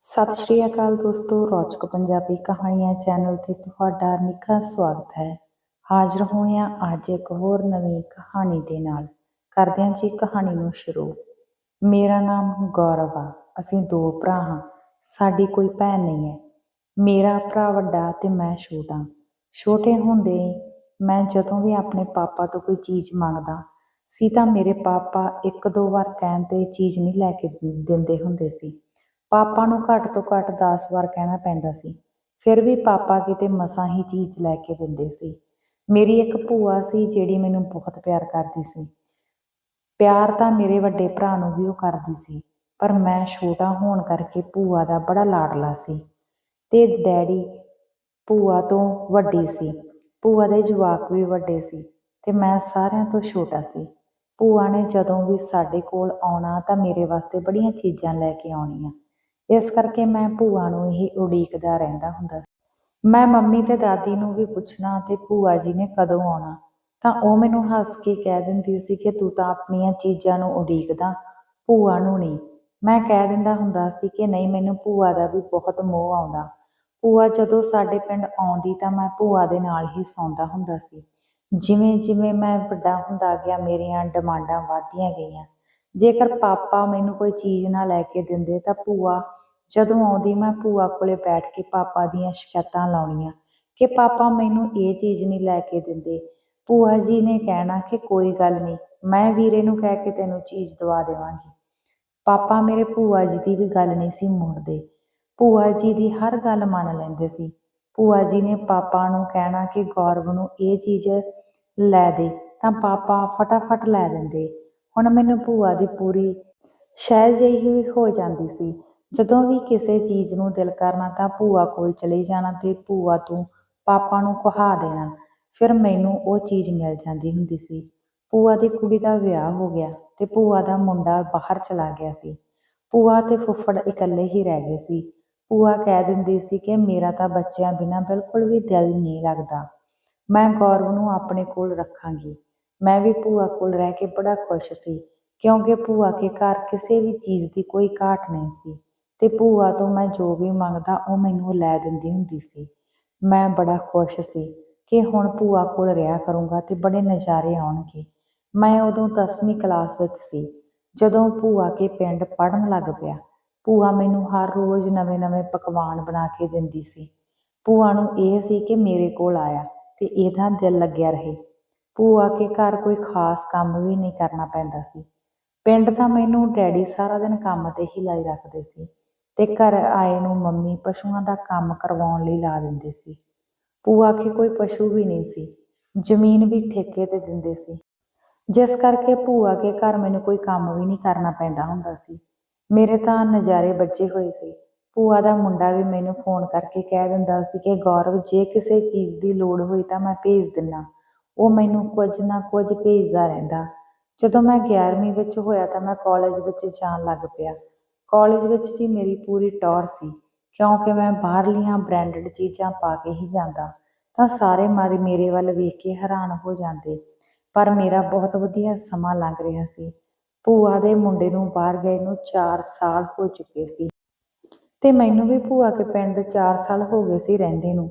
ਸਤਿ ਸ਼੍ਰੀ ਅਕਾਲ ਦੋਸਤੋ, ਰੌਚਕ ਪੰਜਾਬੀ ਕਹਾਣੀਆਂ ਚੈਨਲ ਤੇ ਤੁਹਾਡਾ ਨਿੱਘਾ ਸਵਾਗਤ ਹੈ। ਹਾਜ਼ਰ ਹੋਏ ਹਾਂ ਅੱਜ ਇੱਕ ਹੋਰ ਨਵੀਂ ਕਹਾਣੀ ਦੇ ਨਾਲ। ਕਰਦੇ ਹਾਂ ਜੀ ਕਹਾਣੀ ਨੂੰ ਸ਼ੁਰੂ। ਮੇਰਾ ਨਾਮ ਗੌਰਵ ਆ, ਅਸੀਂ ਦੋ ਭਰਾ ਹਾਂ, ਸਾਡੀ ਕੋਈ ਭੈਣ ਨਹੀਂ ਹੈ। ਮੇਰਾ ਭਰਾ ਵੱਡਾ ਤੇ ਮੈਂ ਛੋਟਾ। ਛੋਟੇ ਹੁੰਦੇ ਮੈਂ ਜਦੋਂ ਵੀ ਆਪਣੇ ਪਾਪਾ ਤੋਂ ਕੋਈ ਚੀਜ਼ ਮੰਗਦਾ ਸੀ ਤਾਂ ਮੇਰੇ ਪਾਪਾ ਇੱਕ ਦੋ ਵਾਰ ਕਹਿਣ ਤੇ ਚੀਜ਼ ਨਹੀਂ ਲੈ ਕੇ ਦਿੰਦੇ ਹੁੰਦੇ ਸੀ। ਪਾਪਾ ਨੂੰ ਘੱਟ ਤੋਂ ਘੱਟ 10 ਵਾਰ ਕਹਿਣਾ ਪੈਂਦਾ ਸੀ। ਫਿਰ ਵੀ ਪਾਪਾ ਕਿਤੇ ਮਸਾਂ ਹੀ ਚੀਜ਼ ਲੈ ਕੇ ਦਿੰਦੇ ਸੀ। ਮੇਰੀ ਇੱਕ ਭੂਆ ਸੀ ਜਿਹੜੀ ਮੈਨੂੰ ਬਹੁਤ ਪਿਆਰ ਕਰਦੀ ਸੀ। ਪਿਆਰ ਤਾਂ ਮੇਰੇ ਵੱਡੇ ਭਰਾ ਨੂੰ ਵੀ ਉਹ ਕਰਦੀ ਸੀ, ਪਰ ਮੈਂ ਛੋਟਾ ਹੋਣ ਕਰਕੇ ਭੂਆ ਦਾ ਬੜਾ ਲਾਡਲਾ ਸੀ ਤੇ ਡੈਡੀ ਭੂਆ ਤੋਂ ਵੱਡੀ ਸੀ। ਭੂਆ ਦੇ ਜਵਾਕ ਵੀ ਵੱਡੇ ਸੀ ਤੇ ਮੈਂ ਸਾਰਿਆਂ ਤੋਂ ਛੋਟਾ ਸੀ। ਭੂਆ ਨੇ ਜਦੋਂ ਵੀ ਸਾਡੇ ਕੋਲ ਆਉਣਾ ਤਾਂ ਮੇਰੇ ਵਾਸਤੇ ਬੜੀਆਂ ਚੀਜ਼ਾਂ ਲੈ ਕੇ ਆਉਣੀਆਂ। ਇਸ ਕਰਕੇ ਮੈਂ ਭੂਆ ਨੂੰ ਇਹ ਉਡੀਕਦਾ ਰਹਿੰਦਾ ਹੁੰਦਾ। ਮੈਂ ਮੰਮੀ ਤੇ ਦਾਦੀ ਨੂੰ ਵੀ ਪੁੱਛਣਾ ਤੇ ਭੂਆ ਜੀ ਨੇ ਕਦੋਂ ਆਉਣਾ। ਤਾਂ ਉਹ ਮੈਨੂੰ ਹੱਸ ਕੇ ਕਹਿ ਦਿੰਦੀ ਸੀ ਕਿ ਤੂੰ ਤਾਂ ਆਪਣੀਆਂ ਚੀਜ਼ਾਂ ਨੂੰ ਉਡੀਕਦਾ, ਭੂਆ ਨੂੰ ਨਹੀਂ। ਮੈਂ ਕਹਿ ਦਿੰਦਾ ਹੁੰਦਾ ਸੀ ਕਿ ਨਹੀਂ, ਮੈਨੂੰ ਭੂਆ ਦਾ ਵੀ ਬਹੁਤ ਮੋਹ ਆਉਂਦਾ। ਭੂਆ ਜਦੋਂ ਸਾਡੇ ਪਿੰਡ ਆਉਂਦੀ ਤਾਂ ਮੈਂ ਭੂਆ ਦੇ ਨਾਲ ਹੀ ਸੌਂਦਾ ਹੁੰਦਾ ਸੀ। ਜਿਵੇਂ ਜਿਵੇਂ ਮੈਂ ਵੱਡਾ ਹੁੰਦਾ ਗਿਆ, ਮੇਰੀਆਂ ਡਿਮਾਂਡਾਂ ਵਧਦੀਆਂ ਗਈਆਂ। ਜੇਕਰ ਪਾਪਾ ਮੈਨੂੰ ਕੋਈ ਚੀਜ਼ ਨਾ ਲੈ ਕੇ ਦਿੰਦੇ ਤਾਂ ਭੂਆ, ਜਦੋਂ ਆਉਂਦੀ ਮੈਂ ਭੂਆ ਕੋਲੇ ਬੈਠ ਕੇ ਪਾਪਾ ਦੀਆਂ ਸ਼ਿਕਾਇਤਾਂ ਲਾਉਣੀਆਂ ਕਿ ਪਾਪਾ ਮੈਨੂੰ ਇਹ ਚੀਜ਼ ਨਹੀਂ ਲੈ ਕੇ ਦਿੰਦੇ। ਭੂਆ ਜੀ ਨੇ ਕਹਿਣਾ ਕਿ ਕੋਈ ਗੱਲ ਨਹੀਂ, ਮੈਂ ਵੀਰੇ ਨੂੰ ਕਹਿ ਕੇ ਤੈਨੂੰ ਚੀਜ਼ ਦਵਾ ਦੇਵਾਂਗੀ। ਪਾਪਾ ਮੇਰੇ ਭੂਆ ਜੀ ਦੀ ਵੀ ਗੱਲ ਨਹੀਂ ਸੀ ਮੁੜਦੇ। ਭੂਆ ਜੀ ਦੀ ਹਰ ਗੱਲ ਮੰਨ ਲੈਂਦੇ ਸੀ। ਭੂਆ ਜੀ ਨੇ ਪਾਪਾ ਨੂੰ ਕਹਿਣਾ ਕਿ ਗੌਰਵ ਨੂੰ ਇਹ ਚੀਜ਼ ਲੈ ਦੇ ਤਾਂ ਪਾਪਾ ਫਟਾਫਟ ਲੈ ਦਿੰਦੇ। ਹੁਣ ਮੈਨੂੰ ਭੂਆ ਦੀ ਪੂਰੀ ਸ਼ਹਿ ਜਿਹੀ ਹੋ ਜਾਂਦੀ ਸੀ। ਜਦੋਂ ਵੀ ਕਿਸੇ ਚੀਜ਼ ਨੂੰ ਦਿਲ ਕਰਨਾ ਤਾਂ ਭੂਆ ਕੋਲ ਚਲੇ ਜਾਣਾ ਤੇ ਭੂਆ ਤੋਂ ਪਾਪਾ ਨੂੰ ਕਹਾ ਦੇਣਾ। ਫਿਰ ਮੈਨੂੰ ਉਹ ਚੀਜ਼ ਮਿਲ ਜਾਂਦੀ ਹੁੰਦੀ ਸੀ। ਭੂਆ ਦੀ ਕੁੜੀ ਦਾ ਵਿਆਹ ਹੋ ਗਿਆ ਤੇ ਭੂਆ ਦਾ ਮੁੰਡਾ ਬਾਹਰ ਚਲਾ ਗਿਆ ਸੀ। ਭੂਆ ਤੇ ਫੁੱਫੜ ਇਕੱਲੇ ਹੀ ਰਹਿ ਗਏ ਸੀ। ਭੂਆ ਕਹਿ ਦਿੰਦੀ ਸੀ ਕਿ ਮੇਰਾ ਤਾਂ ਬੱਚਿਆਂ ਬਿਨਾਂ ਬਿਲਕੁਲ ਵੀ ਦਿਲ ਨਹੀਂ ਲੱਗਦਾ। ਮੈਂ ਗੌਰਵ ਨੂੰ ਆਪਣੇ ਕੋਲ ਰੱਖਾਂਗੀ। ਮੈਂ ਵੀ ਭੂਆ ਕੋਲ ਰਹਿ ਕੇ ਬੜਾ ਖੁਸ਼ ਸੀ, ਕਿਉਂਕਿ ਭੂਆ ਕੇ ਘਰ ਕਿਸੇ ਵੀ ਚੀਜ਼ ਦੀ ਕੋਈ ਘਾਟ ਨਹੀਂ ਸੀ ਤੇ ਭੂਆ ਤੋਂ ਮੈਂ ਜੋ ਵੀ ਮੰਗਦਾ ਉਹ ਮੈਨੂੰ ਲੈ ਦਿੰਦੀ ਹੁੰਦੀ ਸੀ। ਮੈਂ ਬੜਾ ਖੁਸ਼ ਸੀ ਕਿ ਹੁਣ ਭੂਆ ਕੋਲ ਰਿਹਾ ਕਰੂੰਗਾ ਤੇ ਬੜੇ ਨਜ਼ਾਰੇ ਆਉਣਗੇ। ਮੈਂ ਉਦੋਂ 10ਵੀਂ ਕਲਾਸ ਵਿੱਚ ਸੀ, ਜਦੋਂ ਭੂਆ ਕੇ ਪਿੰਡ ਪੜਨ ਲੱਗ ਪਿਆ। ਭੂਆ ਮੈਨੂੰ ਹਰ ਰੋਜ਼ ਨਵੇਂ-ਨਵੇਂ ਪਕਵਾਨ ਬਣਾ ਕੇ ਦਿੰਦੀ ਸੀ। ਭੂਆ ਨੂੰ ਇਹ ਸੀ ਕਿ ਮੇਰੇ ਕੋਲ ਆਇਆ ਤੇ ਇਹਦਾ ਦਿਲ ਲੱਗਿਆ ਰਹੇ। ਭੂਆ ਕੇ ਘਰ ਕੋਈ ਖਾਸ ਕੰਮ ਵੀ ਨਹੀਂ ਕਰਨਾ ਪੈਂਦਾ ਸੀ। ਪਿੰਡ ਤਾਂ ਮੈਨੂੰ ਡੈਡੀ ਸਾਰਾ ਦਿਨ ਕੰਮ ਤੇ ਹੀ ਲਾਈ ਰੱਖਦੇ ਸੀ ਤੇ ਘਰ ਆਏ ਨੂੰ ਮੰਮੀ ਪਸ਼ੂਆਂ ਦਾ ਕੰਮ ਕਰਵਾਉਣ ਲਈ ਲਾ ਦਿੰਦੇ ਸੀ। ਭੂਆ ਕੇ ਕੋਈ ਪਸ਼ੂ ਵੀ ਨਹੀਂ ਸੀ, ਜ਼ਮੀਨ ਵੀ ਠੇਕੇ ਤੇ ਦਿੰਦੇ ਸੀ। ਜਿਸ ਕਰਕੇ ਭੂਆ ਕੇ ਘਰ ਮੈਨੂੰ ਕੋਈ ਕੰਮ ਵੀ ਨਹੀਂ ਕਰਨਾ ਪੈਂਦਾ ਹੁੰਦਾ ਸੀ। ਮੇਰੇ ਤਾਂ ਨਜ਼ਾਰੇ ਬੱਜੇ ਹੋਏ ਸੀ। ਭੂਆ ਦਾ ਮੁੰਡਾ ਵੀ ਮੈਨੂੰ ਫੋਨ ਕਰਕੇ ਕਹਿ ਦਿੰਦਾ ਸੀ ਕਿ ਗੌਰਵ, ਜੇ ਕਿਸੇ ਚੀਜ਼ ਦੀ ਲੋੜ ਹੋਈ ਤਾਂ ਮੈਂ ਭੇਜ ਦਿੰਨਾ। ਉਹ ਮੈਨੂੰ ਕੁਝ ਨਾ ਕੁਝ ਭੇਜਦਾ ਰਹਿੰਦਾ। ਜਦੋਂ ਮੈਂ 11ਵੀਂ ਵਿੱਚ ਹੋਇਆ ਤਾਂ ਮੈਂ ਕਾਲਜ ਵਿੱਚ ਜਾਣ ਲੱਗ ਪਿਆ। ਕਾਲਜ ਵਿੱਚ ਵੀ ਮੇਰੀ ਪੂਰੀ ਟੌਰ ਸੀ, ਕਿਉਂਕਿ ਮੈਂ ਬਾਹਰਲੀਆਂ ਬ੍ਰਾਂਡਡ ਚੀਜ਼ਾਂ ਪਾ ਕੇ ਹੀ ਜਾਂਦਾ, ਤਾਂ ਸਾਰੇ ਮਾਰੇ ਮੇਰੇ ਵੱਲ ਵੇਖ ਕੇ ਹੈਰਾਨ ਹੋ ਜਾਂਦੇ। ਪਰ ਮੇਰਾ ਬਹੁਤ ਵਧੀਆ ਸਮਾਂ ਲੰਘ ਰਿਹਾ ਸੀ। ਭੂਆ ਦੇ ਮੁੰਡੇ ਨੂੰ ਬਾਹਰ ਗਏ ਨੂੰ 4 ਸਾਲ ਹੋ ਚੁੱਕੇ ਸੀ। ਤੇ ਮੈਨੂੰ ਵੀ ਭੂਆ ਕੇ ਪਿੰਡ 4 ਸਾਲ ਹੋ ਗਏ ਸੀ ਰਹਿੰਦੇ ਨੂੰ।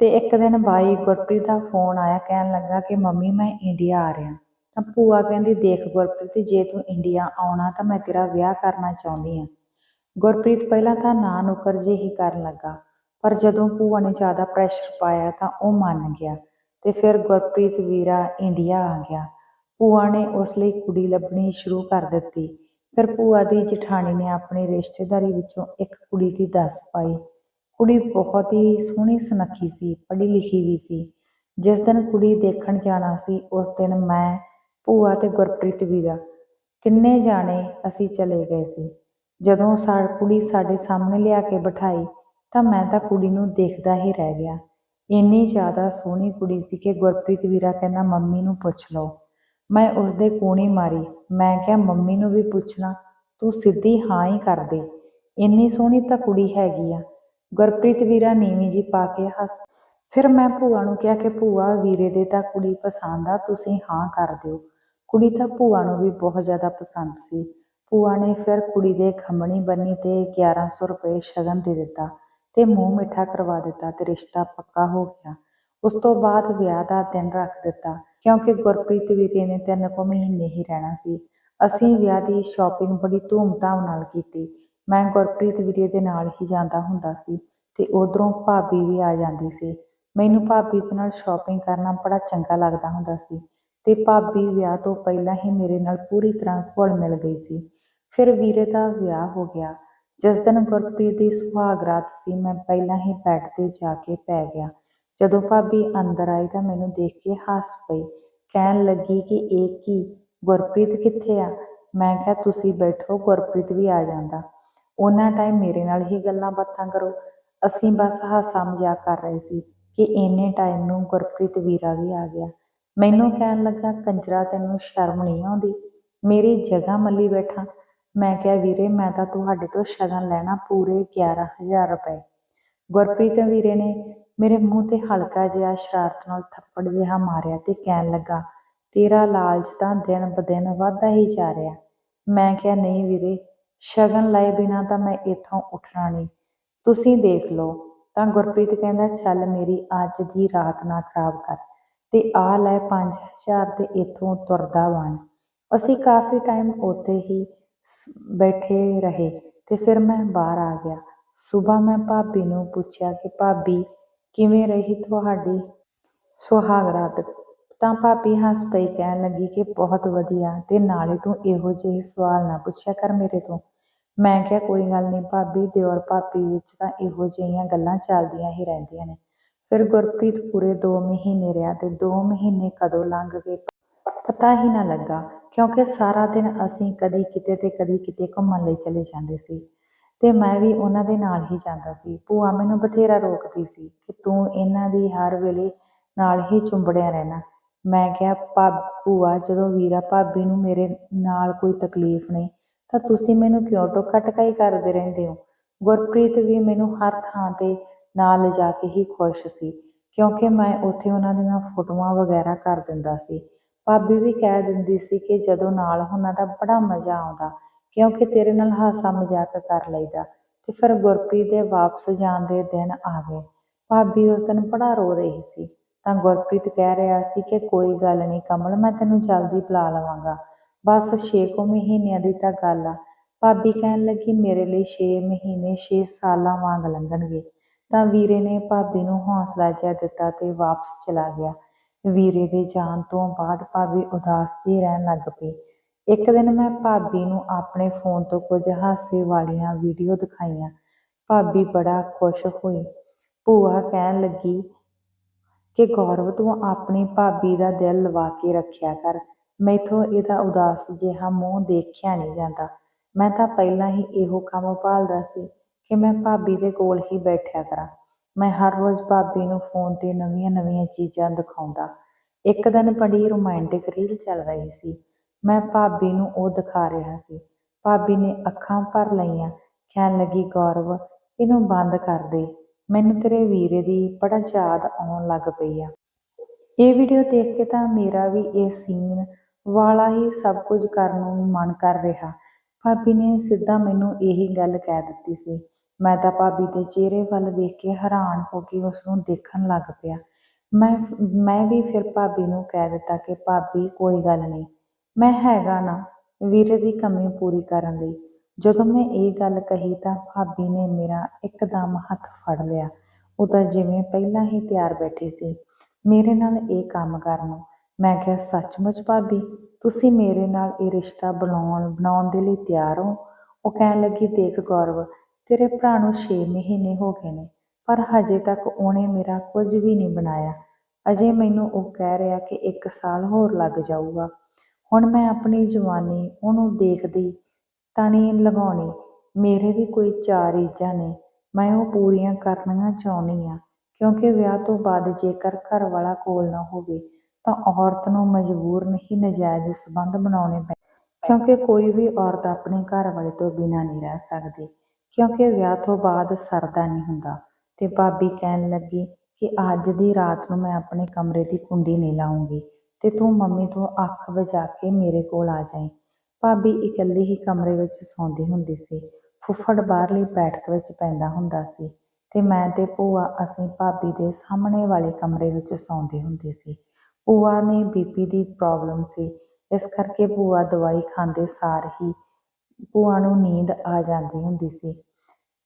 ਤੇ ਇੱਕ ਦਿਨ ਬਾਈ ਗੁਰਪ੍ਰੀਤ ਦਾ ਫੋਨ ਆਇਆ, ਕਹਿਣ ਲੱਗਾ ਕਿ ਮੰਮੀ ਮੈਂ ਇੰਡੀਆ ਆ ਰਿਹਾ। ਤਾਂ ਭੂਆ ਕਹਿੰਦੀ, ਦੇਖ ਗੁਰਪ੍ਰੀਤ, ਜੇ ਤੂੰ ਇੰਡੀਆ ਆਉਣਾ ਤਾਂ ਮੈਂ ਤੇਰਾ ਵਿਆਹ ਕਰਨਾ ਚਾਹੁੰਦੀ ਹਾਂ। ਗੁਰਪ੍ਰੀਤ ਪਹਿਲਾਂ ਤਾਂ ਨਾ ਨੁਕਰ ਜਿਹੀ ਹੀ ਕਰਨ ਲੱਗਾ, ਪਰ ਜਦੋਂ ਭੂਆ ਨੇ ਜ਼ਿਆਦਾ ਪ੍ਰੈਸ਼ਰ ਪਾਇਆ ਤਾਂ ਉਹ ਮੰਨ ਗਿਆ ਤੇ ਫਿਰ ਗੁਰਪ੍ਰੀਤ ਵੀਰਾ ਇੰਡੀਆ ਆ ਗਿਆ। ਭੂਆ ਨੇ ਉਸ ਲਈ ਕੁੜੀ ਲੱਭਣੀ ਸ਼ੁਰੂ ਕਰ ਦਿੱਤੀ। ਫਿਰ ਭੂਆ ਦੀ ਜਠਾਣੀ ਨੇ ਆਪਣੀ ਰਿਸ਼ਤੇਦਾਰੀ ਵਿੱਚੋਂ ਇੱਕ ਕੁੜੀ ਦੀ ਦੱਸ ਪਾਈ। ਕੁੜੀ ਬਹੁਤ ਹੀ ਸੋਹਣੀ ਸੁਨੱਖੀ ਸੀ, ਪੜ੍ਹੀ ਲਿਖੀ ਵੀ ਸੀ। ਜਿਸ ਦਿਨ ਕੁੜੀ ਦੇਖਣ ਜਾਣਾ ਸੀ, ਉਸ ਦਿਨ ਮੈਂ, ਭੂਆ ਤੇ ਗੁਰਪ੍ਰੀਤ ਵੀਰਾ ਤਿੰਨੇ ਜਾਣੇ ਅਸੀਂ ਚਲੇ ਗਏ ਸੀ। ਜਦੋਂ ਸਾਡੀ ਕੁੜੀ ਸਾਡੇ ਸਾਹਮਣੇ ਲਿਆ ਕੇ ਬਿਠਾਈ, ਤਾਂ ਮੈਂ ਤਾਂ ਕੁੜੀ ਨੂੰ ਦੇਖਦਾ ਹੀ ਰਹਿ ਗਿਆ। ਇੰਨੀ ਜ਼ਿਆਦਾ ਸੋਹਣੀ ਕੁੜੀ ਸੀ ਕਿ ਗੁਰਪ੍ਰੀਤ ਵੀਰਾ ਕਹਿੰਦਾ, ਮੰਮੀ ਨੂੰ ਪੁੱਛ ਲਓ। ਮੈਂ ਉਸ ਦੇ ਕੂਣੀ ਮਾਰੀ। ਮੈਂ ਕਿਹਾ, ਮੰਮੀ ਨੂੰ ਵੀ ਪੁੱਛਣਾ, ਤੂੰ ਸਿੱਧੀ ਹਾਂ ਹੀ ਕਰ ਦੇ। ਇੰਨੀ ਸੋਹਣੀ ਤਾਂ ਕੁੜੀ ਹੈਗੀ ਆ। ਗੁਰਪ੍ਰੀਤ ਵੀਰਾ ਨੀਵੀਂ ਜੀ ਪਾ ਕੇ ਹੱਸ ਫਿਰ ਮੈਂ ਭੂਆ ਨੂੰ ਕਿਹਾ ਕਿ ਭੂਆ, ਵੀਰੇ ਦੇ ਤਾਂ ਕੁੜੀ ਪਸੰਦ ਆ, ਤੁਸੀਂ ਹਾਂ ਕਰ ਦਿਓ। ਕੁੜੀ ਤਾਂ ਭੂਆ ਨੂੰ ਵੀ ਬਹੁਤ ਜ਼ਿਆਦਾ ਪਸੰਦ ਸੀ। ਭੂਆ ਨੇ ਫਿਰ ਕੁੜੀ ਦੇ ਖੰਮਣੀ ਬੰਨੀ ਤੇ 1100 ਰੁਪਏ ਸ਼ਗਨ ਦੇ ਦਿੱਤਾ ਤੇ ਮੂੰਹ ਮਿੱਠਾ ਕਰਵਾ ਦਿੱਤਾ ਤੇ ਰਿਸ਼ਤਾ ਪੱਕਾ ਹੋ ਗਿਆ। ਉਸ ਤੋਂ ਬਾਅਦ ਵਿਆਹ ਦਾ ਦਿਨ ਰੱਖ ਦਿੱਤਾ ਕਿਉਂਕਿ ਗੁਰਪ੍ਰੀਤ ਵੀਰੇ ਨੇ ਤਿੰਨ ਕੁ ਮਹੀਨੇ ਹੀ ਰਹਿਣਾ ਸੀ। ਅਸੀਂ ਵਿਆਹ ਦੀ ਸ਼ਾਪਿੰਗ ਬੜੀ ਧੂਮ ਧਾਮ ਨਾਲ ਕੀਤੀ। ਮੈਂ ਗੁਰਪ੍ਰੀਤ ਵੀਰੇ ਦੇ ਨਾਲ ਹੀ ਜਾਂਦਾ ਹੁੰਦਾ ਸੀ ਤੇ ਉੱਧਰੋਂ ਭਾਬੀ ਵੀ ਆ ਜਾਂਦੀ ਸੀ। ਮੈਨੂੰ ਭਾਬੀ ਦੇ ਨਾਲ ਸ਼ੋਪਿੰਗ ਕਰਨਾ ਬੜਾ ਚੰਗਾ ਲੱਗਦਾ ਹੁੰਦਾ ਸੀ ਤੇ ਭਾਬੀ ਵਿਆਹ ਤੋਂ ਪਹਿਲਾਂ ਹੀ ਮੇਰੇ ਨਾਲ ਪੂਰੀ ਤਰ੍ਹਾਂ ਘੁਲ ਮਿਲ ਗਈ ਸੀ। ਫਿਰ ਵੀਰੇ ਦਾ ਵਿਆਹ ਹੋ ਗਿਆ। ਜਿਸ ਦਿਨ ਗੁਰਪ੍ਰੀਤ ਦੀ ਸੁਹਾਗ ਰਾਤ ਸੀ, ਮੈਂ ਪਹਿਲਾਂ ਹੀ ਬੈੱਡ ਤੇ ਜਾ ਕੇ ਪੈ ਗਿਆ। ਜਦੋਂ ਭਾਬੀ ਅੰਦਰ ਆਈ ਤਾਂ ਮੈਨੂੰ ਦੇਖ ਕੇ ਹੱਸ ਪਈ। ਕਹਿਣ ਲੱਗੀ ਕਿ ਇਹ ਕੀ? ਗੁਰਪ੍ਰੀਤ ਕਿੱਥੇ ਆ? ਮੈਂ ਕਿਹਾ, ਤੁਸੀਂ ਬੈਠੋ, ਗੁਰਪ੍ਰੀਤ ਵੀ ਆ ਜਾਂਦਾ। ਉਹਨਾਂ ਟਾਈਮ ਮੇਰੇ ਨਾਲ ਹੀ ਗੱਲਾਂ ਬਾਤਾਂ ਕਰੋ। ਅਸੀਂ ਬਸ ਹਾਸਾ ਮਜ਼ਾਕ ਕਰ ਰਹੇ ਸੀ ਕਿ ਇੰਨੇ ਟਾਈਮ ਨੂੰ ਗੁਰਪ੍ਰੀਤ ਵੀਰਾ ਵੀ ਆ ਗਿਆ। ਮੈਨੂੰ ਕਹਿਣ ਲੱਗਾ, ਕੰਜਰਾ, ਤੈਨੂੰ ਸ਼ਰਮ ਨਹੀਂ ਆਉਂਦੀ? ਮੇਰੀ ਜਗ੍ਹਾ ਮੱਲੀ ਬੈਠਾ। ਮੈਂ ਕਿਹਾ, ਵੀਰੇ, ਮੈਂ ਤਾਂ ਤੁਹਾਡੇ ਤੋਂ ਸ਼ਗਨ ਲੈਣਾ ਪੂਰੇ 11000 ਰੁਪਏ। ਗੁਰਪ੍ਰੀਤ ਵੀਰੇ ਨੇ ਮੇਰੇ ਮੂੰਹ ਤੇ ਹਲਕਾ ਜਿਹਾ ਸ਼ਰਾਰਤ ਨਾਲ ਥੱਪੜ ਜਿਹਾ ਮਾਰਿਆ ਤੇ ਕਹਿਣ ਲੱਗਾ, ਤੇਰਾ ਲਾਲਚ ਤਾਂ ਦਿਨ ਬਦਿਨ ਵੱਧਦਾ ਹੀ ਜਾ ਰਿਹਾ। ਮੈਂ ਕਿਹਾ, ਨਹੀਂ ਵੀਰੇ ਸ਼ਗਨ ਲਏ ਬਿਨਾ ਤਾਂ ਮੈਂ ਇੱਥੋਂ ਉੱਠਣਾ ਨਹੀਂ। ਤੁਸੀਂ ਦੇਖ ਲਓ, ਤਾਂ ਗੁਰਪ੍ਰੀਤ ਕਹਿੰਦਾ, ਚੱਲ ਮੇਰੀ ਅੱਜ ਦੀ ਰਾਤ ਨਾ ਖਰਾਬ ਕਰ ਤੇ ਆ ਲੈ 5000 ਤੇ ਇੱਥੋਂ ਤੁਰਦਾ ਬਣ ਅਸੀਂ ਕਾਫੀ ਟਾਈਮ ਉੱਥੇ ਹੀ ਬੈਠੇ ਰਹੇ ਤੇ ਫਿਰ ਮੈਂ ਬਾਹਰ ਆ ਗਿਆ। ਸਵੇਰ ਮੈਂ ਭਾਬੀ ਨੂੰ ਪੁੱਛਿਆ ਕਿ, ਭਾਬੀ, ਕਿਵੇਂ ਰਹੀ ਤੁਹਾਡੀ ਸੁਹਾਗ ਰਾਤ? ਤਾਂ ਭਾਬੀ ਹੱਸ ਪਈ, ਕਹਿਣ ਲੱਗੀ ਕਿ ਬਹੁਤ ਵਧੀਆ ਤੇ ਨਾਲੇ ਤੂੰ ਇਹੋ ਜਿਹੇ ਸਵਾਲ ਨਾ ਪੁੱਛਿਆ ਕਰ ਮੇਰੇ ਤੋਂ। ਮੈਂ ਕਿਹਾ, ਕੋਈ ਗੱਲ ਨਹੀਂ ਭਾਬੀ ਦਿਓਰ ਭਾਬੀ ਵਿੱਚ ਤਾਂ ਇਹੋ ਜਿਹੀਆਂ ਗੱਲਾਂ ਚੱਲਦੀਆਂ ਹੀ ਰਹਿੰਦੀਆਂ ਨੇ। ਫਿਰ ਗੁਰਪ੍ਰੀਤ ਪੂਰੇ 2 ਮਹੀਨੇ ਰਿਹਾ ਤੇ 2 ਮਹੀਨੇ ਕਦੋਂ ਲੰਘ ਗਏ ਪਤਾ ਹੀ ਨਾ ਲੱਗਾ, ਕਿਉਂਕਿ ਸਾਰਾ ਦਿਨ ਅਸੀਂ ਕਦੀ ਕਿਤੇ ਤੇ ਕਦੀ ਕਿਤੇ ਘੁੰਮਣ ਲਈ ਚਲੇ ਜਾਂਦੇ ਸੀ ਤੇ ਮੈਂ ਵੀ ਉਹਨਾਂ ਦੇ ਨਾਲ ਹੀ ਜਾਂਦਾ ਸੀ। ਭੂਆ ਮੈਨੂੰ ਬਥੇਰਾ ਰੋਕਦੀ ਸੀ ਕਿ ਤੂੰ ਇਹਨਾਂ ਦੀ ਹਰ ਵੇਲੇ ਨਾਲ ਹੀ ਚੁੰਬੜਿਆ ਰਹਿਣਾ। ਮੈਂ ਕਿਹਾ ਭਾ ਭੂਆ, ਜਦੋਂ ਵੀਰਾ ਭਾਬੀ ਨੂੰ ਮੇਰੇ ਨਾਲ ਕੋਈ ਤਕਲੀਫ ਨਹੀਂ ਤਾਂ ਤੁਸੀਂ ਮੈਨੂੰ ਕਿਉਂ ਟੋਕਾ ਟਕਾਈ ਕਰਦੇ ਰਹਿੰਦੇ ਹੋ? ਗੁਰਪ੍ਰੀਤ ਵੀ ਮੈਨੂੰ ਹਰ ਥਾਂ ਤੇ ਨਾਲ ਲਿਜਾ ਕੇ ਹੀ ਖੁਸ਼ ਸੀ, ਕਿਉਂਕਿ ਮੈਂ ਉੱਥੇ ਉਹਨਾਂ ਦੀਆਂ ਫੋਟੋਆਂ ਵਗੈਰਾ ਕਰ ਦਿੰਦਾ ਸੀ। ਭਾਬੀ ਵੀ ਕਹਿ ਦਿੰਦੀ ਸੀ ਕਿ ਜਦੋਂ ਨਾਲ ਉਹਨਾਂ ਦਾ ਬੜਾ ਮਜ਼ਾ ਆਉਂਦਾ, ਕਿਉਂਕਿ ਤੇਰੇ ਨਾਲ ਹਾਸਾ ਮਜ਼ਾਕ ਕਰ ਲਈਦਾ, ਤੇ ਫਿਰ ਗੁਰਪ੍ਰੀਤ ਦੇ ਵਾਪਸ ਜਾਣ ਦੇ ਦਿਨ ਆ ਗਏ। ਭਾਬੀ ਉਸ ਦਿਨ ਬੜਾ ਰੋ ਰਹੀ ਸੀ, ਤਾਂ ਗੁਰਪ੍ਰੀਤ ਕਹਿ ਰਿਹਾ ਸੀ ਕਿ ਕੋਈ ਗੱਲ ਨਹੀਂ, ਕਮਲ, ਮੈਂ ਤੈਨੂੰ ਜਲਦੀ ਬੁਲਾ ਲਵਾਂਗਾ। ਬਸ 6 ਕੁ ਮਹੀਨਿਆਂ ਦੀ ਤਾਂ ਗੱਲ ਆ। ਭਾਬੀ ਕਹਿਣ ਲੱਗੀ, ਮੇਰੇ ਲਈ 6 ਮਹੀਨੇ 6 ਸਾਲਾਂ ਵਾਂਗ ਲੰਘਣਗੇ। ਤਾਂ ਵੀਰੇ ਨੇ ਭਾਬੀ ਨੂੰ ਹੌਸਲਾ ਜਿਹਾ ਦਿੱਤਾ ਤੇ ਵਾਪਸ ਚਲਾ ਗਿਆ। ਵੀਰੇ ਦੇ ਜਾਣ ਤੋਂ ਬਾਅਦ ਭਾਬੀ ਉਦਾਸ ਜਿਹੀ ਰਹਿਣ ਲੱਗ ਪਈ। ਇੱਕ ਦਿਨ ਮੈਂ ਭਾਬੀ ਨੂੰ ਆਪਣੇ ਫੋਨ ਤੋਂ ਕੁਝ ਹਾਸੇ ਵਾਲੀਆਂ ਵੀਡੀਓ ਦਿਖਾਈਆਂ। ਭਾਬੀ ਬੜਾ ਖੁਸ਼ ਹੋਈ। ਭੂਆ ਕਹਿਣ ਲੱਗੀ ਕਿ, ਗੌਰਵ, ਤੂੰ ਆਪਣੀ ਭਾਬੀ ਦਾ ਦਿਲ ਲਵਾ ਕੇ ਰੱਖਿਆ ਕਰ। ਮੈਥੋਂ ਇਹਦਾ ਉਦਾਸ ਜਿਹਾ ਮੂੰਹ ਦੇਖਿਆ ਨਹੀਂ ਜਾਂਦਾ। ਮੈਂ ਤਾਂ ਪਹਿਲਾਂ ਹੀ ਇਹੋ ਕੰਮ ਭਾਲਦਾ ਸੀ ਕਿ ਮੈਂ ਭਾਬੀ ਦੇ ਕੋਲ ਹੀ ਬੈਠਿਆ ਕਰਾਂ। ਮੈਂ ਹਰ ਰੋਜ਼ ਭਾਬੀ ਨੂੰ ਫੋਨ ਤੇ ਨਵੀਆਂ-ਨਵੀਆਂ ਚੀਜ਼ਾਂ ਦਿਖਾਉਂਦਾ। ਇੱਕ ਦਿਨ ਬੜੀ ਰੋਮਾਂਟਿਕ ਰੀਲ ਚੱਲ ਰਹੀ ਸੀ। ਮੈਂ ਭਾਬੀ ਨੂੰ ਉਹ ਦਿਖਾ ਰਿਹਾ ਸੀ। ਭਾਬੀ ਨੇ ਅੱਖਾਂ ਭਰ ਲਈਆਂ, ਕਹਿਣ ਲੱਗੀ, ਗੌਰਵ, ਇਹਨੂੰ ਬੰਦ ਕਰ ਦੇ। ਮੈਨੂੰ ਤੇਰੇ ਵੀਰੇ ਦੀ ਬੜਾ ਯਾਦ ਆਉਣ ਲੱਗ ਪਈ ਆ। ਇਹ ਵੀਡੀਓ ਦੇਖ ਕੇ ਤਾਂ ਮੇਰਾ ਵੀ ਇਹ ਸੀਨ ਵਾਲਾ ਹੀ ਸਭ ਕੁਝ ਕਰਨ ਨੂੰ ਮਨ ਕਰ ਰਿਹਾ। ਭਾਬੀ ਨੇ ਸਿੱਧਾ ਮੈਨੂੰ ਇਹੀ ਗੱਲ ਕਹਿ ਦਿੱਤੀ ਸੀ। ਮੈਂ ਤਾਂ ਭਾਬੀ ਦੇ ਚਿਹਰੇ ਵੱਲ ਵੇਖ ਕੇ ਹੈਰਾਨ ਹੋ ਕੇ ਉਸ ਨੂੰ ਦੇਖਣ ਲੱਗ ਪਿਆ। ਮੈਂ ਮੈਂ ਵੀ ਫਿਰ ਭਾਬੀ ਨੂੰ ਕਹਿ ਦਿੱਤਾ ਕਿ ਭਾਬੀ, ਕੋਈ ਗੱਲ ਨਹੀਂ। ਮੈਂ ਹੈਗਾ ਨਾ ਵੀਰੇ ਦੀ ਕਮੀ ਪੂਰੀ ਕਰਨ ਲਈ। ਜਦੋਂ ਮੈਂ ਇਹ ਗੱਲ ਕਹੀ ਤਾਂ ਭਾਬੀ ਨੇ ਮੇਰਾ ਇੱਕਦਮ ਹੱਥ ਫੜ ਲਿਆ। ਉਹ ਤਾਂ ਜਿਵੇਂ ਪਹਿਲਾਂ ਹੀ ਤਿਆਰ ਬੈਠੀ ਸੀ। ਮੇਰੇ ਨਾਲ ਇਹ ਕੰਮ ਕਰਨ ਨੂੰ ਮੈਂ ਕਿਹਾ, ਸੱਚਮੁੱਚ ਭਾਬੀ, ਤੁਸੀਂ ਮੇਰੇ ਨਾਲ ਇਹ ਰਿਸ਼ਤਾ ਬਣਾਉਣ ਬਣਾਉਣ ਦੇ ਲਈ ਤਿਆਰ ਹੋ? ਉਹ ਕਹਿਣ ਲੱਗੀ, ਦੇਖ ਗੌਰਵ, ਤੇਰੇ ਭਰਾ ਨੂੰ 6 ਮਹੀਨੇ ਹੋ ਗਏ ਨੇ, ਪਰ ਹਜੇ ਤੱਕ ਉਹਨੇ ਮੇਰਾ ਕੁਝ ਵੀ ਨਹੀਂ ਬਣਾਇਆ। ਅਜੇ ਮੈਨੂੰ ਉਹ ਕਹਿ ਰਿਹਾ ਕਿ 1 ਸਾਲ ਹੋਰ ਲੱਗ ਜਾਊਗਾ। ਹੁਣ ਮੈਂ ਆਪਣੀ ਜਵਾਨੀ ਉਹਨੂੰ ਦੇਖਦੀ ਤਾਂ ਨਹੀਂ ਲਗਾਉਣੀ। ਮੇਰੇ ਵੀ ਕੋਈ ਚਾਰ ਇੱਜਾਂ ਨੇ, ਮੈਂ ਉਹ ਪੂਰੀਆਂ ਕਰਨੀਆਂ ਚਾਹੁੰਦੀ ਆ ਕਿਉਂਕਿ ਵਿਆਹ ਤੋਂ ਬਾਅਦ ਜੇਕਰ ਘਰ ਵਾਲਾ ਕੋਲ ਨਾ ਹੋਵੇ ਤਾਂ ਔਰਤ ਨੂੰ ਮਜਬੂਰ ਨਹੀਂ ਨਜਾਇਜ਼ ਸੰਬੰਧ ਬਣਾਉਣੇ ਪੈ ਕਿਉਂਕਿ ਕੋਈ ਵੀ ਔਰਤ ਆਪਣੇ ਘਰ ਵਾਲੇ ਤੋਂ ਬਿਨਾਂ ਨਹੀਂ ਰਹਿ ਸਕਦੀ। ਕਿਉਂਕਿ ਵਿਆਹ ਤੋਂ ਬਾਅਦ ਸਰਦਾ ਨਹੀਂ ਹੁੰਦਾ। ਤੇ ਭਾਬੀ ਕਹਿਣ ਲੱਗੀ ਕਿ ਅੱਜ ਦੀ ਰਾਤ ਨੂੰ ਮੈਂ ਆਪਣੇ ਕਮਰੇ ਦੀ ਕੁੰਡੀ ਨਹੀਂ ਲਾਉਂਗੀ ਤੇ ਤੂੰ ਮੰਮੀ ਤੋਂ ਅੱਖ ਵਜਾ ਕੇ ਮੇਰੇ ਕੋਲ ਆ ਜਾਈਂ। ਭਾਬੀ ਇਕੱਲੀ ਹੀ ਕਮਰੇ ਵਿੱਚ ਸੌਂਦੀ ਹੁੰਦੀ ਸੀ। ਫੁੱਫੜ ਬਾਹਰਲੀ ਬੈਠਕ ਵਿੱਚ ਪੈਂਦਾ ਹੁੰਦਾ ਸੀ। ਤੇ ਮੈਂ ਤੇ ਭੂਆ ਅਸੀਂ ਭਾਬੀ ਦੇ ਸਾਹਮਣੇ ਵਾਲੇ ਕਮਰੇ ਵਿੱਚ ਸੌਂਦੇ ਹੁੰਦੇ ਸੀ। ਭੂਆ ਨੇ ਬੀਪੀ ਦੀ ਪ੍ਰੋਬਲਮ ਸੀ। ਇਸ ਕਰਕੇ ਭੂਆ ਦਵਾਈ ਖਾਂਦੇ ਸਾਰ ਹੀ ਭੂਆ ਨੂੰ ਨੀਂਦ ਆ ਜਾਂਦੀ ਹੁੰਦੀ ਸੀ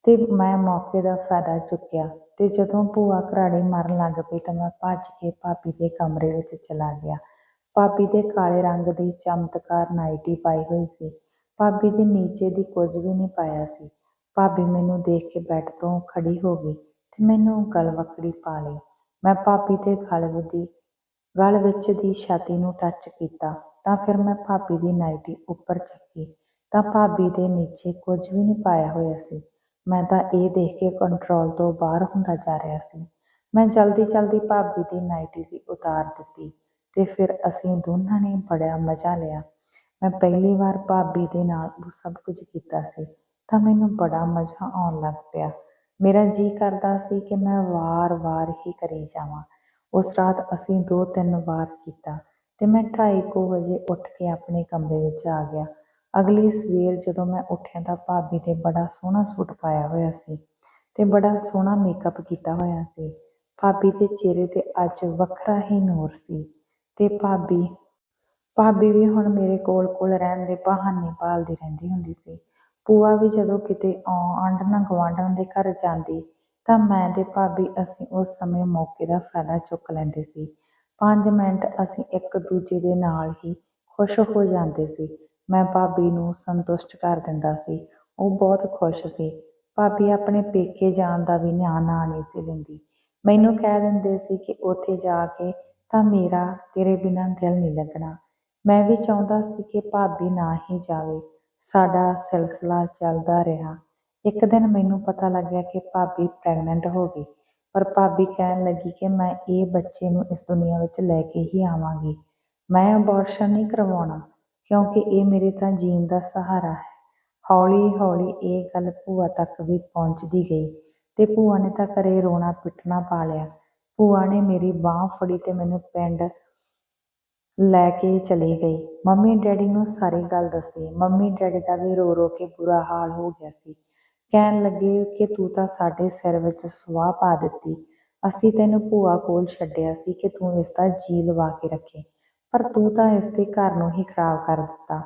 ਤੇ ਮੈਂ ਮੌਕੇ ਦਾ ਫਾਇਦਾ ਚੁੱਕਿਆ ਤੇ ਜਦੋਂ ਭੂਆ ਘਰਾੜੇ ਮਾਰਨ ਲੱਗ ਪਈ ਤਾਂ ਮੈਂ ਭੱਜ ਕੇ ਭਾਬੀ ਦੇ ਕਮਰੇ ਵਿੱਚ ਚਲਾ ਗਿਆ। ਭਾਬੀ ਦੇ ਕਾਲੇ ਰੰਗ ਦੀ ਚਮਤਕਾਰ ਨਾਈਟੀ ਪਾਈ ਹੋਈ ਸੀ। ਭਾਬੀ ਦੇ ਨੀਚੇ ਦੀ ਕੁਝ ਵੀ ਨਹੀਂ ਪਾਇਆ ਸੀ। ਭਾਬੀ ਮੈਨੂੰ ਦੇਖ ਕੇ ਬੈੱਡ ਤੋਂ ਖੜੀ ਹੋ ਗਈ ਤੇ ਮੈਨੂੰ ਗਲਵਕੜੀ ਪਾ ਲਈ। ਮੈਂ ਭਾਬੀ ਦੇ ਗਲ ਦੀ ਗਲ ਵਿੱਚ ਦੀ ਛਾਤੀ ਨੂੰ ਟੱਚ ਕੀਤਾ, ਤਾਂ ਫਿਰ ਮੈਂ ਭਾਬੀ ਦੀ ਨਾਈਟੀ ਉੱਪਰ ਚੱਕੀ। ਤਾਂ ਭਾਬੀ ਦੇ ਨੀਚੇ ਕੁਝ ਵੀ ਨਹੀਂ ਪਾਇਆ ਹੋਇਆ ਸੀ। ਮੈਂ ਤਾਂ ਇਹ ਦੇਖ ਕੇ ਕੰਟਰੋਲ ਤੋਂ ਬਾਹਰ ਹੁੰਦਾ ਜਾ ਰਿਹਾ ਸੀ। ਮੈਂ ਜਲਦੀ ਜਲਦੀ ਭਾਬੀ ਦੀ ਨਾਈਟੀ ਵੀ ਉਤਾਰ ਦਿੱਤੀ ਤੇ ਫਿਰ ਅਸੀਂ ਦੋਨਾਂ ਨੇ ਬੜਾ ਮਜ਼ਾ ਲਿਆ। ਮੈਂ ਪਹਿਲੀ ਵਾਰ ਭਾਬੀ ਦੇ ਨਾਲ ਉਹ ਸਭ ਕੁਝ ਕੀਤਾ ਸੀ, ਤਾਂ ਮੈਨੂੰ ਬੜਾ ਮਜ਼ਾ ਆਉਣ ਲੱਗ ਪਿਆ। ਮੇਰਾ ਜੀ ਕਰਦਾ ਸੀ ਕਿ ਮੈਂ ਵਾਰ-ਵਾਰ ਹੀ ਕਰੀ ਜਾਵਾਂ। ਉਸ ਰਾਤ ਅਸੀਂ ਦੋ ਤਿੰਨ ਵਾਰ ਕੀਤਾ ਤੇ ਮੈਂ ਢਾਈ ਕੁ ਵਜੇ ਉੱਠ ਕੇ ਆਪਣੇ ਕਮਰੇ ਵਿੱਚ ਆ ਗਿਆ। ਅਗਲੀ ਸਵੇਰ ਜਦੋਂ ਮੈਂ ਉੱਠਿਆ ਤਾਂ ਭਾਬੀ ਨੇ ਬੜਾ ਸੋਹਣਾ ਸੂਟ ਪਾਇਆ ਹੋਇਆ ਸੀ ਤੇ ਬੜਾ ਸੋਹਣਾ ਮੇਕਅਪ ਕੀਤਾ ਹੋਇਆ ਸੀ। ਭਾਬੀ ਦੇ ਚਿਹਰੇ ਤੇ ਅੱਜ ਵੱਖਰਾ ਹੀ ਨੂਰ ਸੀ ਤੇ ਭਾਬੀ ਭਾਬੀ ਵੀ ਹੁਣ ਮੇਰੇ ਕੋਲ ਕੋਲ ਰਹਿਣ ਦੇ ਬਹਾਨੇ ਭਾਲਦੀ ਰਹਿੰਦੀ ਹੁੰਦੀ ਸੀ। ਪੂਆ ਵੀ ਜਦੋਂ ਕਿਤੇ ਆਂਢਣਾ ਗੁਆਂਢਣ ਦੇ ਘਰ ਜਾਂਦੀ ਤਾਂ ਮੈਂ ਤੇ ਭਾਬੀ ਅਸੀਂ ਉਸ ਸਮੇਂ ਮੌਕੇ ਦਾ ਫਾਇਦਾ ਚੁੱਕ ਲੈਂਦੇ ਸੀ। 5 ਮਿੰਟ ਅਸੀਂ ਇੱਕ ਦੂਜੇ ਦੇ ਨਾਲ ਹੀ ਖੁਸ਼ ਹੋ ਜਾਂਦੇ ਸੀ। ਮੈਂ ਭਾਬੀ ਨੂੰ ਸੰਤੁਸ਼ਟ ਕਰ ਦਿੰਦਾ ਸੀ। ਉਹ ਬਹੁਤ ਖੁਸ਼ ਸੀ। ਭਾਬੀ ਆਪਣੇ ਪੇਕੇ ਜਾਣ ਦਾ ਵੀ ਨਾਂ ਨਾ ਨਹੀਂ ਸੀ ਲੈਂਦੀ ਮੈਨੂੰ ਕਹਿ ਦਿੰਦੇ ਸੀ ਕਿ ਉੱਥੇ ਜਾ ਕੇ ਤਾਂ ਮੇਰਾ ਤੇਰੇ ਬਿਨਾਂ ਦਿਲ ਨਹੀਂ ਲੱਗਣਾ। ਮੈਂ ਵੀ ਚਾਹੁੰਦਾ ਸੀ ਕਿ ਭਾਬੀ ਨਾ ਹੀ ਜਾਵੇ। ਸਾਡਾ ਸਿਲਸਿਲਾ ਚੱਲਦਾ ਰਿਹਾ। ਇੱਕ ਦਿਨ ਮੈਨੂੰ ਪਤਾ ਲੱਗਿਆ ਕਿ ਭਾਬੀ ਪ੍ਰੈਗਨੈਂਟ ਹੋ ਗਈ। ਪਰ ਭਾਬੀ ਕਹਿਣ ਲੱਗੀ ਕਿ ਮੈਂ ਇਹ ਬੱਚੇ ਨੂੰ ਇਸ ਦੁਨੀਆ ਵਿੱਚ ਲੈ ਕੇ ਹੀ ਆਵਾਂਗੀ। ਮੈਂ ਅਬੋਰਸ਼ਨ ਨਹੀਂ ਕਰਵਾਉਣਾ, ਕਿਉਂਕਿ ਇਹ ਮੇਰੇ ਤਾਂ ਜੀਣ ਦਾ ਸਹਾਰਾ ਹੈ। ਹੌਲੀ ਹੌਲੀ ਇਹ ਗੱਲ ਭੂਆ ਤੱਕ ਵੀ ਪਹੁੰਚਦੀ ਗਈ ਤੇ ਭੂਆ ਨੇ ਤਾਂ ਘਰੇ ਰੋਣਾ ਪਿੱਟਣਾ ਪਾ ਲਿਆ। ਭੂਆ ਨੇ ਮੇਰੀ ਬਾਹ ਫੜੀ ਤੇ ਮੈਨੂੰ ਪਿੰਡ ਲੈ ਕੇ ਚਲੀ ਗਈ। ਮੰਮੀ ਡੈਡੀ ਨੂੰ ਸਾਰੀ ਗੱਲ ਦੱਸੀ ਮੰਮੀ ਡੈਡੀ ਦਾ ਵੀ ਰੋ ਰੋ ਕੇ ਬੁਰਾ ਹਾਲ ਹੋ ਗਿਆ ਸੀ। ਕਹਿਣ ਲੱਗੇ ਕਿ ਤੂੰ ਤਾਂ ਸਾਡੇ ਸਿਰ ਵਿੱਚ ਸਵਾਹ ਪਾ ਦਿੱਤੀ। ਅਸੀਂ ਤੈਨੂੰ ਭੂਆ ਕੋਲ ਛੱਡਿਆ ਸੀ ਕਿ ਤੂੰ ਇਸ ਦਾ ਜੀ ਲਵਾ ਕੇ ਰੱਖੇ, ਪਰ ਤੂੰ ਤਾਂ ਇਸ ਦੇ ਘਰ ਨੂੰ ਹੀ ਖਰਾਬ ਕਰ ਦਿੱਤਾ।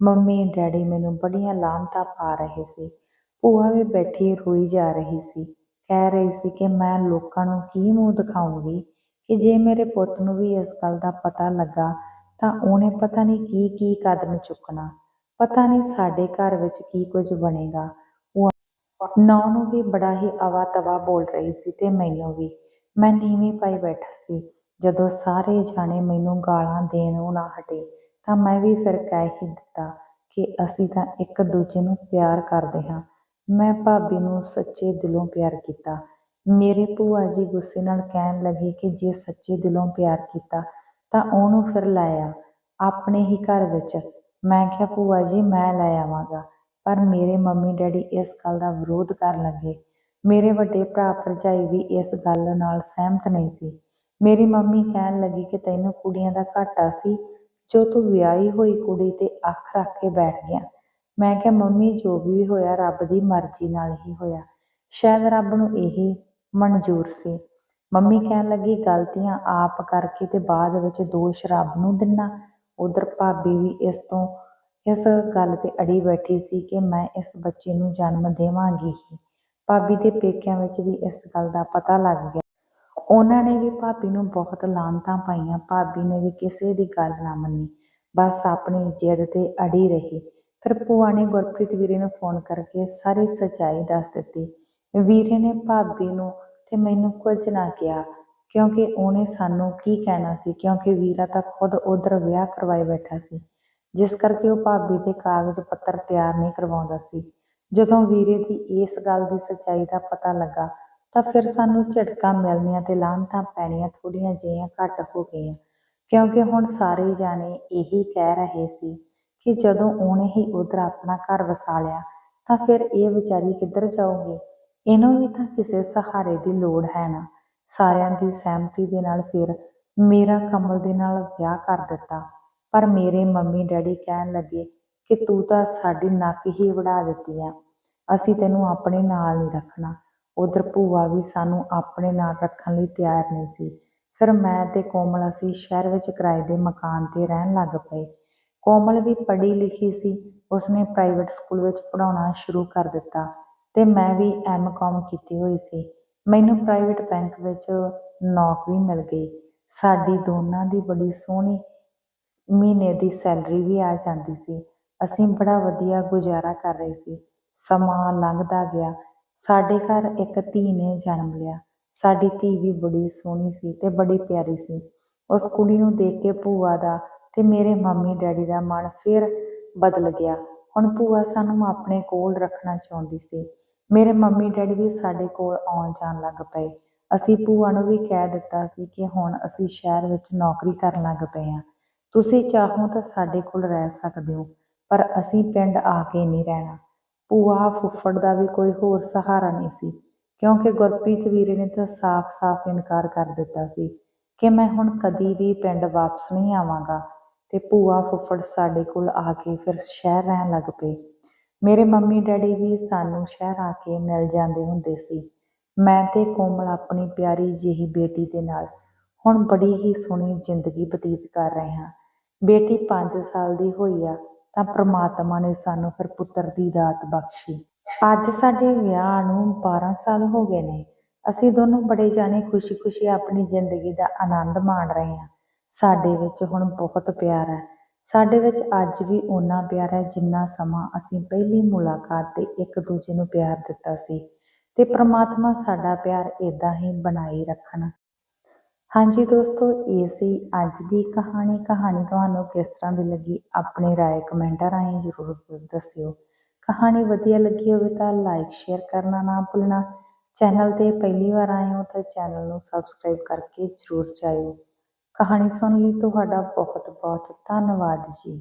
ਮੰਮੀ, ਡੈਡੀ ਮੈਨੂੰ ਬੜੀਆਂ ਲਾਹਨਤਾਂ ਪਾ ਰਹੇ ਸੀ। ਭੂਆ ਵੀ ਬੈਠੀ ਰੋਈ ਜਾ ਰਹੀ ਸੀ। ਕਹਿ ਰਹੀ ਸੀ ਕਿ ਮੈਂ ਲੋਕਾਂ ਨੂੰ ਕੀ ਮੂੰਹ ਦਿਖਾਉਂਗੀ ਕਿ ਜੇ ਮੇਰੇ ਪੁੱਤ ਨੂੰ ਵੀ ਇਸ ਗੱਲ ਦਾ ਪਤਾ ਲੱਗਾ ਤਾਂ ਉਹਨੇ ਪਤਾ ਨਹੀਂ ਕੀ ਕੀ ਕਦਮ ਚੁੱਕਣਾ, ਪਤਾ ਨਹੀਂ ਸਾਡੇ ਘਰ ਵਿੱਚ ਕੀ ਕੁਝ ਬਣੇਗਾ। ਨੌ ਨੂੰ ਵੀ ਬੜਾ ਹੀ ਆਵਾ ਤਵਾ ਬੋਲ ਰਹੀ ਸੀ ਤੇ ਮੈਨੂੰ ਵੀ। ਮੈਂ ਨੀਵੇਂ ਪਾਈ ਬੈਠਾ ਸੀ। ਜਦੋਂ ਸਾਰੇ ਜਾਣੇ ਮੈਨੂੰ ਗਾਲਾਂ ਦੇਣੋਂ ਨਾ ਹਟੇ, ਤਾਂ ਮੈਂ ਵੀ ਫਿਰ ਕਹਿ ਹੀ ਦਿੱਤਾ ਕਿ ਅਸੀਂ ਤਾਂ ਇੱਕ ਦੂਜੇ ਨੂੰ ਪਿਆਰ ਕਰਦੇ ਹਾਂ। ਮੈਂ ਭਾਬੀ ਨੂੰ ਸੱਚੇ ਦਿਲੋਂ ਪਿਆਰ ਕੀਤਾ। ਮੇਰੇ ਭੂਆ ਜੀ ਗੁੱਸੇ ਨਾਲ ਕਹਿਣ ਲੱਗੇ ਕਿ ਜੇ ਸੱਚੇ ਦਿਲੋਂ ਪਿਆਰ ਕੀਤਾ, ਤਾਂ ਉਹਨੂੰ ਫਿਰ ਲੈ ਆ। ਆਪਣੇ ਹੀ ਘਰ ਵਿੱਚ। ਮੈਂ ਕਿਹਾ, ਭੂਆ ਜੀ, ਮੈਂ ਲੈ ਆਵਾਂਗਾ। ਪਰ ਮੇਰੇ ਮੰਮੀ ਡੈਡੀ ਇਸ ਗੱਲ ਦਾ ਵਿਰੋਧ ਕਰਨ ਲੱਗੇ। ਮੇਰੇ ਵੱਡੇ ਭਰਾ ਭਰਜਾਈ ਵੀ ਇਸ ਗੱਲ ਨਾਲ ਸਹਿਮਤ ਨਹੀਂ ਸੀ। ਮੇਰੀ ਮੰਮੀ ਕਹਿਣ ਲੱਗੀ ਕਿ ਤੈਨੂੰ ਕੁੜੀਆਂ ਦਾ ਘਾਟਾ ਸੀ, ਜੋ ਤੂੰ ਵਿਆਹੀ ਹੋਈ ਕੁੜੀ ਤੇ ਅੱਖ ਰੱਖ ਕੇ ਬੈਠ ਗਿਆ। ਮੈਂ ਕਿਹਾ, ਮੰਮੀ, ਜੋ ਵੀ ਹੋਇਆ ਰੱਬ ਦੀ ਮਰਜ਼ੀ ਨਾਲ ਹੀ ਹੋਇਆ। ਸ਼ਾਇਦ ਰੱਬ ਨੂੰ ਇਹੀ ਮਨਜ਼ੂਰ ਸੀ। ਮੰਮੀ ਕਹਿਣ ਲੱਗੀ, ਗਲਤੀਆਂ ਆਪ ਕਰਕੇ ਤੇ ਬਾਅਦ ਵਿੱਚ ਦੋਸ਼ ਰੱਬ ਨੂੰ ਦਿੰਨਾ। ਉਧਰ ਭਾਬੀ ਵੀ ਇਸ ਤੋਂ ਇਸ ਗੱਲ ਤੇ ਅੜੀ ਬੈਠੀ ਸੀ ਕਿ ਮੈਂ ਇਸ ਬੱਚੇ ਨੂੰ ਜਨਮ ਦੇਵਾਂਗੀ ਹੀ। ਭਾਬੀ ਦੇ ਪੇਕਿਆਂ ਵਿੱਚ ਵੀ ਇਸ ਗੱਲ ਦਾ ਪਤਾ ਲੱਗ ਗਿਆ। ਉਹਨਾਂ ਨੇ ਵੀ ਭਾਬੀ ਨੂੰ ਬਹੁਤ ਲਾਂਤਾਂ ਪਾਈਆਂ। ਭਾਬੀ ਨੇ ਵੀ ਕਿਸੇ ਦੀ ਗੱਲ ਨਾ ਮੰਨੀ। ਬਸ ਆਪਣੀ ਜਿੱਦ ਤੇ ਅੜੀ ਰਹੀ। ਫਿਰ ਭੂਆ ਨੇ ਗੁਰਪ੍ਰੀਤ ਵੀਰੇ ਨੂੰ ਫੋਨ ਕਰਕੇ ਸਾਰੀ ਸੱਚਾਈ ਦੱਸ ਦਿੱਤੀ। ਵੀਰੇ ਨੇ ਭਾਬੀ ਨੂੰ ਤੇ ਮੈਨੂੰ ਕੁਝ ਨਾ ਕਿਹਾ, ਕਿਉਂਕਿ ਉਹਨੇ ਸਾਨੂੰ ਕੀ ਕਹਿਣਾ ਸੀ, ਕਿਉਂਕਿ ਵੀਰਾ ਤਾਂ ਖੁਦ ਉਧਰ ਵਿਆਹ ਕਰਵਾਏ ਬੈਠਾ ਸੀ। ਜਿਸ ਕਰਕੇ ਉਹ ਭਾਬੀ ਦੇ ਕਾਗਜ਼ ਪੱਤਰ ਤਿਆਰ ਨਹੀਂ ਕਰਵਾਉਂਦਾ ਸੀ। ਜਦੋਂ ਵੀਰੇ ਦੀ ਇਸ ਗੱਲ ਦੀ ਸੱਚਾਈ ਦਾ ਪਤਾ ਲੱਗਾ, ਤਾਂ ਫਿਰ ਸਾਨੂੰ ਝਟਕਾ ਮਿਲਣੀਆਂ ਤੇ ਲਾਹਨਤਾਂ ਪੈਣੀਆਂ ਥੋੜੀਆਂ ਜਿਹੀਆਂ ਘੱਟ ਹੋ ਗਈਆਂ, ਕਿਉਂਕਿ ਹੁਣ ਸਾਰੇ ਜਾਣੇ ਇਹੀ ਕਹਿ ਰਹੇ ਸੀ ਕਿ ਜਦੋਂ ਉਹਨੇ ਹੀ ਉਧਰ ਆਪਣਾ ਘਰ ਵਸਾ ਲਿਆ ਤਾਂ ਫਿਰ ਇਹ ਵਿਚਾਰੀ ਕਿੱਧਰ ਜਾਊਗੀ? ਇਹਨੂੰ ਵੀ ਤਾਂ ਕਿਸੇ ਸਹਾਰੇ ਦੀ ਲੋੜ ਹੈ ਨਾ। ਸਾਰਿਆਂ ਦੀ ਸਹਿਮਤੀ ਦੇ ਨਾਲ ਫਿਰ ਮੇਰਾ ਕਮਲ ਦੇ ਨਾਲ ਵਿਆਹ ਕਰ ਦਿੱਤਾ। ਪਰ ਮੇਰੇ ਮੰਮੀ ਡੈਡੀ ਕਹਿਣ ਲੱਗੇ ਕਿ ਤੂੰ ਤਾਂ ਸਾਡੀ ਨੱਕ ਹੀ ਵੜਾ ਦਿੱਤੀ ਆ। ਅਸੀਂ ਤੈਨੂੰ ਆਪਣੇ ਨਾਲ ਨਹੀਂ ਰੱਖਣਾ। ਉਧਰ ਭੂਆ ਵੀ ਸਾਨੂੰ ਆਪਣੇ ਨਾਲ ਰੱਖਣ ਲਈ ਤਿਆਰ ਨਹੀਂ ਸੀ। ਫਿਰ ਮੈਂ ਤੇ ਕੋਮਲ ਅਸੀਂ ਸ਼ਹਿਰ ਵਿੱਚ ਕਿਰਾਏ ਦੇ ਮਕਾਨ ਤੇ ਰਹਿਣ ਲੱਗ ਪਏ। ਕੋਮਲ ਵੀ ਪੜ੍ਹੀ ਲਿਖੀ ਸੀ। ਉਸਨੇ ਪ੍ਰਾਈਵੇਟ ਸਕੂਲ ਵਿੱਚ ਪੜ੍ਹਾਉਣਾ ਸ਼ੁਰੂ ਕਰ ਦਿੱਤਾ ਤੇ ਮੈਂ ਵੀ ਐਮਕਾਮ ਕੀਤੀ ਹੋਈ ਸੀ। ਮੈਨੂੰ ਪ੍ਰਾਈਵੇਟ ਬੈਂਕ ਵਿੱਚ ਨੌਕਰੀ ਮਿਲ ਗਈ। ਸਾਡੀ ਦੋਨਾਂ ਦੀ ਬੜੀ ਸੋਹਣੀ ਮਹੀਨੇ ਦੀ ਸੈਲਰੀ ਵੀ ਆ ਜਾਂਦੀ ਸੀ। ਅਸੀਂ ਬੜਾ ਵਧੀਆ ਗੁਜ਼ਾਰਾ ਕਰ ਰਹੇ ਸੀ। ਸਮਾਂ ਲੰਘਦਾ ਗਿਆ। ਸਾਡੇ ਘਰ ਇੱਕ ਧੀ ਨੇ ਜਨਮ ਲਿਆ। ਸਾਡੀ ਧੀ ਵੀ ਬੜੀ ਸੋਹਣੀ ਸੀ ਤੇ ਬੜੀ ਪਿਆਰੀ ਸੀ। ਉਸ ਕੁੜੀ ਨੂੰ ਦੇਖ ਕੇ ਭੂਆ ਦਾ ਤੇ ਮੇਰੇ ਮੰਮੀ ਡੈਡੀ ਦਾ ਮਨ ਫਿਰ ਬਦਲ ਗਿਆ। ਹੁਣ ਭੂਆ ਸਾਨੂੰ ਆਪਣੇ ਕੋਲ ਰੱਖਣਾ ਚਾਹੁੰਦੀ ਸੀ। ਮੇਰੇ ਮੰਮੀ ਡੈਡੀ ਵੀ ਸਾਡੇ ਕੋਲ ਆਉਣ ਜਾਣ ਲੱਗ ਪਏ। ਅਸੀਂ ਭੂਆ ਨੂੰ ਵੀ ਕਹਿ ਦਿੱਤਾ ਸੀ ਕਿ ਹੁਣ ਅਸੀਂ ਸ਼ਹਿਰ ਵਿੱਚ ਨੌਕਰੀ ਕਰਨ ਲੱਗ ਪਏ ਹਾਂ। ਤੁਸੀਂ ਚਾਹੋ ਤਾਂ ਸਾਡੇ ਕੋਲ ਰਹਿ ਸਕਦੇ ਹੋ, ਪਰ ਅਸੀਂ ਪਿੰਡ ਆ ਕੇ ਨਹੀਂ ਰਹਿਣਾ। ਭੂਆ ਫੁੱਫੜ ਦਾ ਵੀ ਕੋਈ ਹੋਰ ਸਹਾਰਾ ਨਹੀਂ ਸੀ, ਕਿਉਂਕਿ ਗੁਰਪ੍ਰੀਤ ਵੀਰੇ ਨੇ ਤਾਂ ਸਾਫ਼-ਸਾਫ਼ ਇਨਕਾਰ ਕਰ ਦਿੱਤਾ ਸੀ ਕਿ ਮੈਂ ਹੁਣ ਕਦੀ ਵੀ ਪਿੰਡ ਵਾਪਸ ਨਹੀਂ ਆਵਾਂਗਾ ਤੇ ਭੂਆ ਫੁੱਫੜ ਸਾਡੇ ਕੋਲ ਆ ਕੇ ਫਿਰ ਸ਼ਹਿਰ ਰਹਿਣ ਲੱਗ ਪਏ। ਮੇਰੇ ਮੰਮੀ ਡੈਡੀ ਵੀ ਸਾਨੂੰ ਸ਼ਹਿਰ ਆ ਕੇ ਮਿਲ ਜਾਂਦੇ ਹੁੰਦੇ ਸੀ। ਮੈਂ ਤੇ ਕੋਮਲ ਆਪਣੀ ਪਿਆਰੀ ਜਿਹੀ ਬੇਟੀ ਦੇ ਨਾਲ ਹੁਣ ਬੜੀ ਹੀ ਸੋਹਣੀ ਜ਼ਿੰਦਗੀ ਬਤੀਤ ਕਰ ਰਹੇ ਹਾਂ। ਬੇਟੀ 5 ਸਾਲ ਦੀ ਹੋਈ ਆ, ਤਾਂ ਪ੍ਰਮਾਤਮਾ ਨੇ ਸਾਨੂੰ ਫਿਰ ਪੁੱਤਰ ਦੀ ਦਾਤ ਬਖਸ਼ੀ। ਅੱਜ ਸਾਡੇ ਵਿਆਹ ਨੂੰ 12 ਸਾਲ ਹੋ ਗਏ ਨੇ। ਅਸੀਂ ਦੋਨੋਂ ਬੜੇ ਜਾਣੇ ਖੁਸ਼ੀ-ਖੁਸ਼ੀ ਆਪਣੀ ਜ਼ਿੰਦਗੀ ਦਾ ਆਨੰਦ ਮਾਣ ਰਹੇ ਹਾਂ। ਸਾਡੇ ਵਿੱਚ ਹੁਣ ਬਹੁਤ ਪਿਆਰ ਹੈ। ਸਾਡੇ ਵਿੱਚ ਅੱਜ ਵੀ ਓਨਾ ਪਿਆਰ ਹੈ ਜਿੰਨਾ ਸਮਾਂ ਅਸੀਂ ਪਹਿਲੀ ਮੁਲਾਕਾਤ ਤੇ ਇੱਕ ਦੂਜੇ ਨੂੰ ਪਿਆਰ ਦਿੱਤਾ ਸੀ। ਤੇ ਪ੍ਰਮਾਤਮਾ ਸਾਡਾ ਪਿਆਰ ਇਦਾਂ ਹੀ ਬਣਾਈ ਰੱਖਣ। ਹਾਂਜੀ ਦੋਸਤੋ ਇਹ ਸੀ ਅੱਜ ਦੀ ਕਹਾਣੀ ਕਹਾਣੀ ਤੁਹਾਨੂੰ ਕਿਸ ਤਰ੍ਹਾਂ ਦੀ ਲੱਗੀ ਆਪਣੀ رائے ਕਮੈਂਟਾਂ ਰਾਹੀਂ ਜ਼ਰੂਰ ਦੱਸਿਓ ਕਹਾਣੀ ਵਧੀਆ ਲੱਗੀ ਹੋਵੇ ਤਾਂ ਲਾਈਕ ਸ਼ੇਅਰ ਕਰਨਾ ਨਾ ਭੁੱਲਣਾ ਚੈਨਲ ਤੇ ਪਹਿਲੀ ਵਾਰ ਆਏ ਹੋ ਤਾਂ ਚੈਨਲ ਨੂੰ ਸਬਸਕ੍ਰਾਈਬ ਕਰਕੇ ਜ਼ਰੂਰ ਜਾਇਓ ਕਹਾਣੀ ਸੁਣ ਲਈ ਤੁਹਾਡਾ ਬਹੁਤ ਬਹੁਤ ਧੰਨਵਾਦ ਜੀ